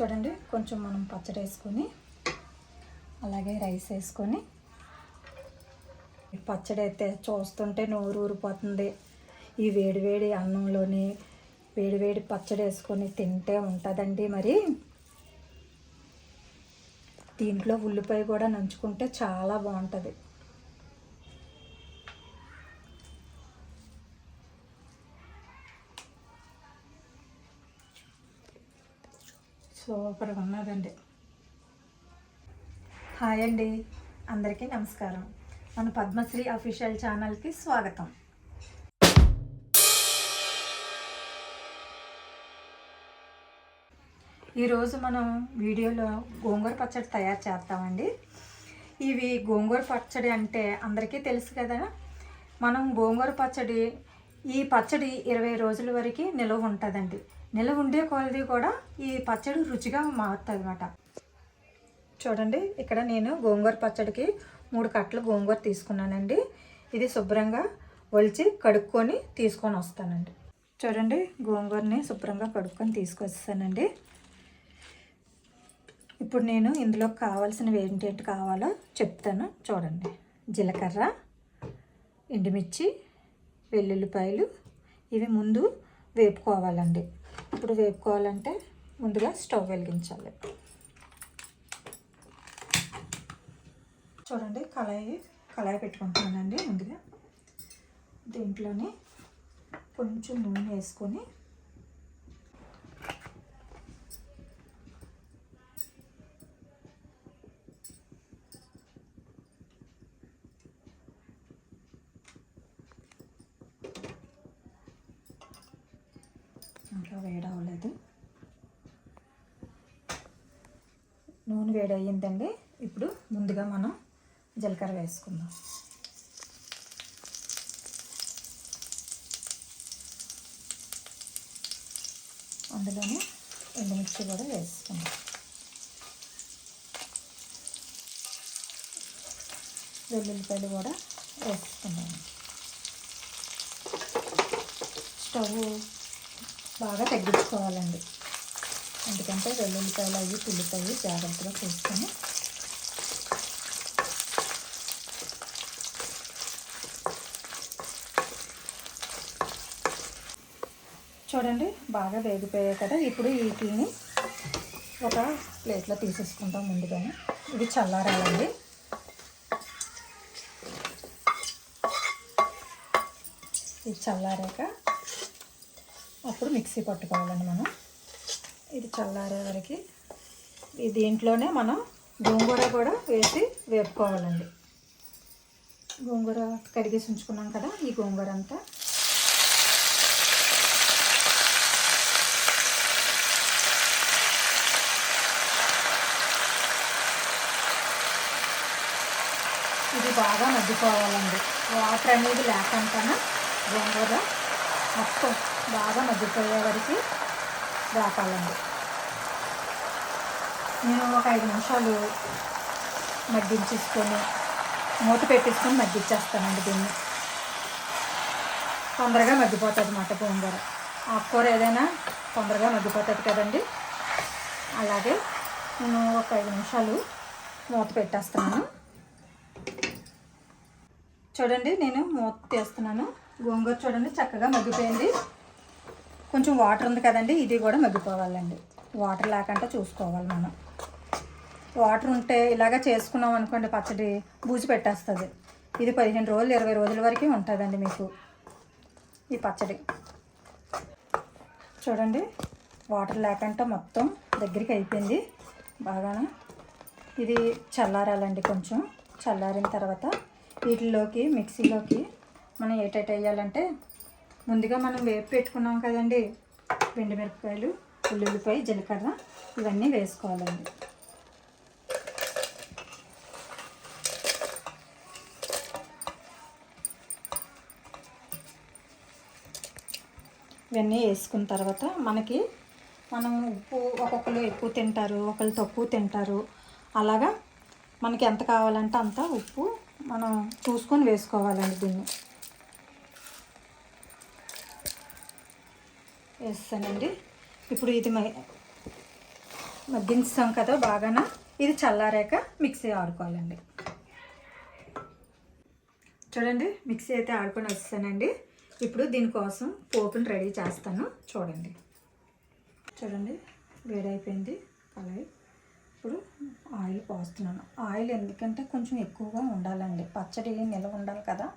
చూడండి కొంచెం మనం పచ్చడి వేసుకొని అలాగే రైస్ వేసుకొని పచ్చడి అయితే చూస్తుంటే నోరు ఊరిపోతుంది. ఈ వేడివేడి అన్నంలోని వేడివేడి పచ్చడి వేసుకొని తింటే ఉంటుందండి మరి. దీంట్లో ఉల్లిపాయ కూడా నంచుకుంటే చాలా బాగుంటుంది. సూపర్గా ఉన్నదండి. హాయ్ అండి. అందరికీ నమస్కారం. మన పద్మశ్రీ అఫీషియల్ ఛానల్కి స్వాగతం. ఈరోజు మనం వీడియోలో గోంగూర పచ్చడి తయారు చేస్తామండి. ఇవి గోంగూర పచ్చడి అంటే అందరికీ తెలుసు కదా. మనం గోంగూర పచ్చడి ఈ పచ్చడి ఇరవై రోజుల వరకు నిలువ ఉంటుందండి. నిలవ ఉండే కొలది కూడా ఈ పచ్చడి రుచిగా మారుతుంది అనమాట చూడండి ఇక్కడ నేను గోంగూర పచ్చడికి మూడు కట్టలు గోంగూర తీసుకున్నానండి. ఇది శుభ్రంగా ఒలిచి కడుక్కొని తీసుకొని వస్తానండి. చూడండి గోంగూరని శుభ్రంగా కడుక్కొని తీసుకొస్తానండి. ఇప్పుడు నేను ఇందులో కావాల్సినవి ఏంటేంటి కావాలో చెప్తాను. చూడండి జీలకర్ర ఎండుమిర్చి వెల్లుల్లిపాయలు ఇవి ముందు వేపుకోవాలండి. ఇప్పుడు వేపుకోవాలంటే ముందుగా స్టవ్ వెలిగించాలి. చూడండి కళాయి కళాయి పెట్టుకుంటున్నానండి ముందుగా. దీంట్లోనే కొంచెం నూనె వేసుకొని వేయడం లేదు నూనె వేడి అయ్యిందండి. ఇప్పుడు ముందుగా మనం జీలకర్ర వేసుకుందాం. అందులోనే ఎండుమిర్చి కూడా వేసుకుందాం. వెల్లుల్లిపాయలు కూడా వేసుకుందాం. స్టవ్ బాగా తగ్గించుకోవాలండి. ఎందుకంటే వెల్లుల్లిపాయలు అవి పుల్లిపాయి జాగ్రత్తగా చూసుకొని చూడండి బాగా వేగిపోయాయి కదా. ఇప్పుడు వీటిని ఒక ప్లేట్లో తీసేసుకుంటాం ముందుగానే. ఇది చల్లారాలండి. ఇది చల్లారాక అప్పుడు మిక్సీ పట్టుకోవాలండి మనం. ఇది చల్లారే వరకు ఈ దీంట్లోనే మనం గోంగూర కూడా వేసి వేపుకోవాలండి. గోంగూర కడిగేసి ఉంచుకున్నాం కదా ఈ గోంగూర అంతా. ఇది బాగా మగ్గిపోవాలండి. వాటర్ అనేది లేకుండా గోంగూర మొత్తం బాగా మగ్గిపోయే వరకు వేపాలండి నేను ఒక ఐదు నిమిషాలు మగ్గించేసుకొని మూత పెట్టేసుకొని మగ్గించేస్తానండి దీన్ని. తొందరగా మగ్గిపోతుంది అన్నమాట గోంగూర. ఆకుకూర ఏదైనా తొందరగా మగ్గిపోతుంది కదండి. అలాగే నేను ఒక ఐదు నిమిషాలు మూత పెట్టేస్తున్నాను. చూడండి నేను మూత తీస్తున్నాను. గోంగూర చూడండి చక్కగా మగ్గిపోయింది. కొంచెం వాటర్ ఉంది కదండి ఇది కూడా మగ్గిపోవాలండి. వాటర్ లేకుండా చూసుకోవాలి మనం. వాటర్ ఉంటే ఇలాగ చేసుకున్నాం అనుకోండి పచ్చడి బూజు పెట్టేస్తుంది. ఇది పదిహేను రోజులు ఇరవై రోజుల వరకు ఉంటుందండి మీకు ఈ పచ్చడి. చూడండి వాటర్ లేకుండా మొత్తం దగ్గరికి అయిపోయింది. బాగా ఇది చల్లారాలండి కొంచెం. చల్లారిన తర్వాత వీటిలోకి మిక్సీలోకి మనం ఏటైతే వేయాలంటే ముందుగా మనం వేపు పెట్టుకున్నాం కదండి. పిండి మిరపకాయలు ఉల్లిపాయ జీలకర్ర ఇవన్నీ వేసుకోవాలండి. ఇవన్నీ వేసుకున్న తర్వాత మనకి మనం ఉప్పు ఒక్కొక్కరు ఎక్కువ తింటారు ఒకళ్ళు తక్కువ తింటారు. అలాగా మనకి ఎంత కావాలంటే అంత ఉప్పు మనం చూసుకొని వేసుకోవాలండి దీన్ని. వేస్తానండి. ఇప్పుడు ఇది మగ్గించాం కదా బాగాన. ఇది చల్లారాక మిక్సీ ఆడుకోవాలండి. చూడండి మిక్సీ అయితే ఆడుకొని వస్తానండి. ఇప్పుడు దీనికోసం పోపుని రెడీ చేస్తాను. చూడండి. చూడండి వేడైపోయింది. కళాయి. ఇప్పుడు ఆయిల్ పోస్తున్నాను. ఆయిల్ ఎందుకంటే కొంచెం ఎక్కువగా ఉండాలండి. పచ్చడి నిల్వ ఉండాలి కదా.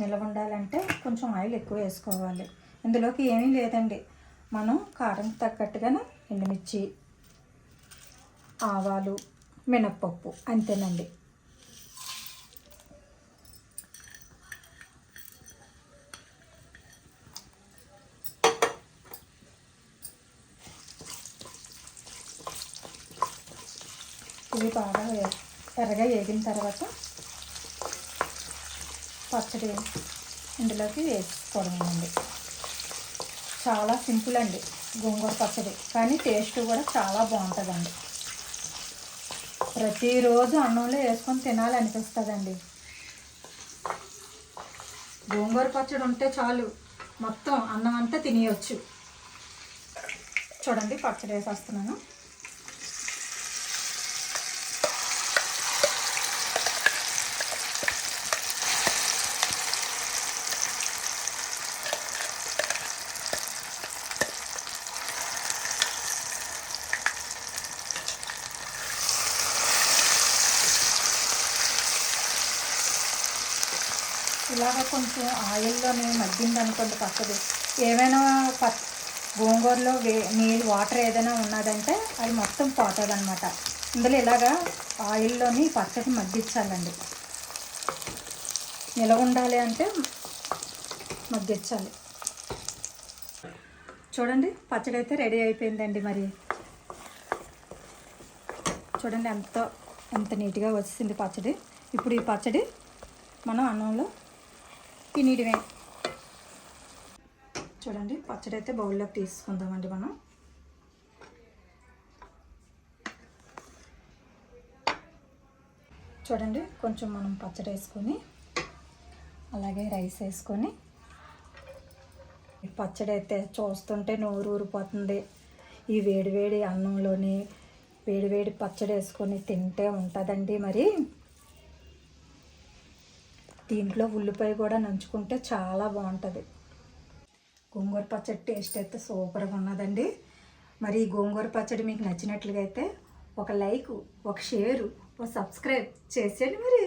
నిల్వ ఉండాలంటే కొంచెం ఆయిల్ ఎక్కువ వేసుకోవాలి. ఇందులోకి ఏమీ లేదండి. మనం కారం తగ్గట్టుగానే ఎండుమిర్చి ఆవాలు మినప్పప్పు అంతేనండి. ఇవి బాగా ఎర్రగా వేగిన తర్వాత పచ్చడి ఇందులోకి వేసుకోవడమేనండి. చాలా సింపుల్ అండి గోంగూర పచ్చడి. కానీ టేస్ట్ కూడా చాలా బాగుంటుందండి. ప్రతిరోజు అన్నంలో వేసుకొని తినాలనిపిస్తుందండి. గోంగూర పచ్చడి ఉంటే చాలు. మొత్తం అన్నం అంతా తినేయచ్చు. చూడండి పచ్చడి వేసేస్తున్నాను. బాగా కొంచెం ఆయిల్లోనే మగ్గింది అనుకోండి పచ్చడి. ఏమైనా ప గోంగూరలో వే నీళ్ళు వాటర్ ఏదైనా ఉన్నదంటే అది మొత్తం పోతుంది అనమాట ఇందులో ఇలాగా ఆయిల్లోని పచ్చడి మగ్గించాలండి. నిలవ ఉండాలి అంటే మగ్గించాలి. చూడండి పచ్చడి అయితే రెడీ అయిపోయిందండి మరి. చూడండి ఎంత ఎంత నీట్గా వచ్చింది పచ్చడి. ఇప్పుడు ఈ పచ్చడి మనం అన్నంలో తినేయడమే. చూడండి పచ్చడి అయితే బౌల్లోకి తీసుకుందామండి మనం. చూడండి కొంచెం మనం పచ్చడి వేసుకొని అలాగే రైస్ వేసుకొని పచ్చడి అయితే చూస్తుంటే నోరు ఊరిపోతుంది. ఈ వేడివేడి అన్నంలోని వేడివేడి పచ్చడి వేసుకొని తింటే ఉంటుందండి మరి. దీంట్లో ఉల్లిపాయ కూడా నంచుకుంటే చాలా బాగుంటుంది. గోంగూర పచ్చడి టేస్ట్ అయితే సూపర్గా ఉన్నదండి. మరి ఈ గోంగూర పచ్చడి మీకు నచ్చినట్లుగా అయితే ఒక లైక్ ఒక షేరు ఒక సబ్స్క్రైబ్ చేసేయండి మరి.